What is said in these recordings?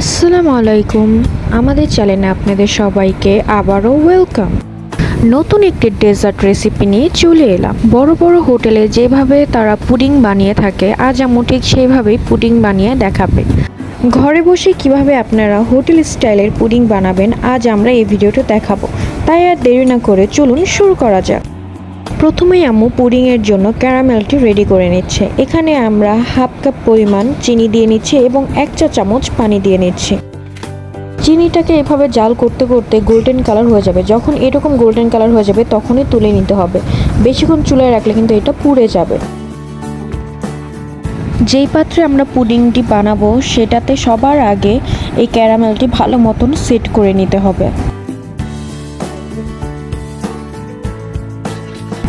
আসসালামু আলাইকুম আমাদের চ্যানেলে আপনাদের সবাইকে আবারও ওয়েলকাম। নতুন একটি ডেজার্ট রেসিপি নিয়ে চলে এলাম। বড় বড় হোটেলে যেভাবে তারা পুডিং বানিয়ে থাকে, আজ আম্মু ঠিক সেইভাবেই পুডিং বানিয়ে দেখাবে। ঘরে বসে কীভাবে আপনারা হোটেল স্টাইলের পুডিং বানাবেন, আজ আমরা এই ভিডিওটা দেখাবো। তাই আর দেরি না করে চলুন শুরু করা যাক। প্রথমেই আম্মু পুডিংয়ের জন্য ক্যারামেলটি রেডি করে নিচ্ছে। এখানে আমরা হাফ কাপ পরিমাণ চিনি দিয়ে নিচ্ছি এবং এক চা চামচ পানি দিয়ে নিচ্ছি। চিনিটাকে এভাবে জাল করতে করতে গোল্ডেন কালার হয়ে যাবে। যখন এরকম গোল্ডেন কালার হয়ে যাবে, তখনই তুলে নিতে হবে। বেশিক্ষণ চুলায় রাখলে কিন্তু এটা পুড়ে যাবে। যেই পাত্রে আমরা পুডিংটি বানাবো, সেটাতে সবার আগে এই ক্যারামেলটি ভালো মতন সেট করে নিতে হবে।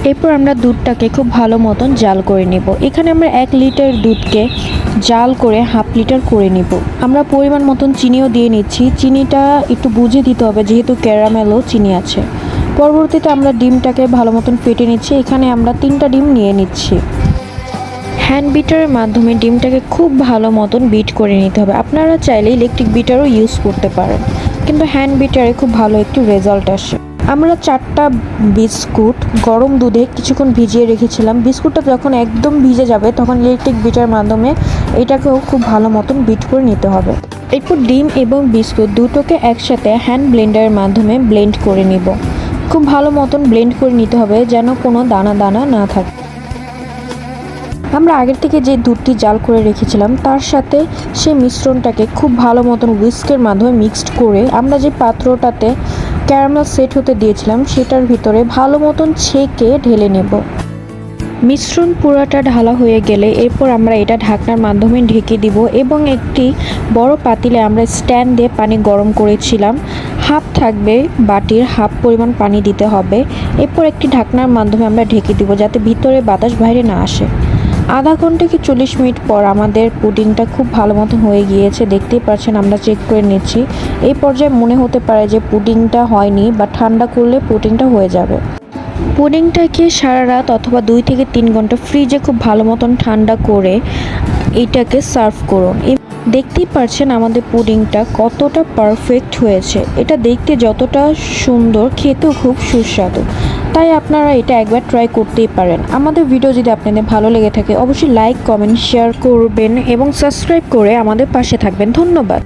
এরপর আমরা দুধটাকে খুব ভালো মতন জাল করে নিব। এখানে আমরা এক লিটার দুধকে জাল করে হাফ লিটার করে নিব। আমরা পরিমাণ মতন চিনিও দিয়ে নিচ্ছি। চিনিটা একটু বুঝে দিতে হবে, যেহেতু ক্যারামেলও চিনি আছে। পরবর্তীতে আমরা ডিমটাকে ভালো মতন ফেটে নিচ্ছি। এখানে আমরা তিনটা ডিম নিয়ে নিচ্ছি। হ্যান্ড বিটারের মাধ্যমে ডিমটাকে খুব ভালো মতন বিট করে নিতে হবে। আপনারা চাইলে ইলেকট্রিক বিটারও ইউজ করতে পারেন। কিন্তু হ্যান্ড বিটারে খুব ভালো একটি রেজাল্ট আসে। আমরা চারটা বিস্কুট, গরম দুধে কিছুক্ষণ ভিজিয়ে রেখেছিলাম। বিস্কুটটা যখন একদম ভিজে যাবে, তখন ইলেকট্রিক বিটার মাধ্যমে এটাকেও খুব ভালো মতন বিট করে নিতে হবে। এরপর ডিম এবং বিস্কুট দুটোকে একসাথে হ্যান্ড ব্লেন্ডারের মাধ্যমে ব্লেন্ড করে নিব। খুব ভালো মতন ব্লেন্ড করে নিতে হবে যেন কোনো দানা দানা না থাকে। আমরা আগের থেকে যে দুধটি জাল করে রেখেছিলাম, তার সাথে সেই মিশ্রণটাকে খুব ভালো মতন উইস্কের মাধ্যমে মিক্সড করে আমরা যে পাত্রটাতে ক্যারামেল সেট হতে দিয়েছিলাম, সেটার ভিতরে ভালো মতন ছেঁকে ঢেলে নেব। মিশ্রণ পুরাটা ঢালা হয়ে গেলে এরপর আমরা এটা ঢাকনার মাধ্যমে ঢেকে দিব এবং একটি বড় পাতিলে আমরা স্ট্যান্ড দিয়ে পানি গরম করেছিলাম। হাফ থাকবে বাটির, হাফ পরিমাণ পানি দিতে হবে। এরপর একটি ঢাকনার মাধ্যমে আমরা ঢেকে দিব যাতে ভিতরে বাতাস বাইরে না আসে। আধা ঘণ্টা কি চল্লিশ মিনিট পর আমাদের পুডিংটা খুব ভালো মতো হয়ে গিয়েছে, দেখতেই পাচ্ছেন আমরা চেক করে নিচ্ছি। এই পর্যায়ে মনে হতে পারে যে পুডিংটা হয়নি বা ঠান্ডা করলে পুডিংটা হয়ে যাবে। পুডিংটাকে সারা রাত অথবা দুই থেকে তিন ঘণ্টা ফ্রিজে খুব ভালো মতন ঠান্ডা করে এটাকে সার্ভ করুন। দেখতেই পাচ্ছেন আমাদের পুডিংটা কতটা পারফেক্ট হয়েছে। এটা দেখতে যতটা সুন্দর, খেতেও খুব সুস্বাদু। তাই আপনারা এটা একবার ট্রাই করতেই পারেন। আমাদের ভিডিও যদি আপনাদের ভালো লেগে থাকে, অবশ্যই লাইক কমেন্ট শেয়ার করবেন এবং সাবস্ক্রাইব করে আমাদের পাশে থাকবেন। ধন্যবাদ।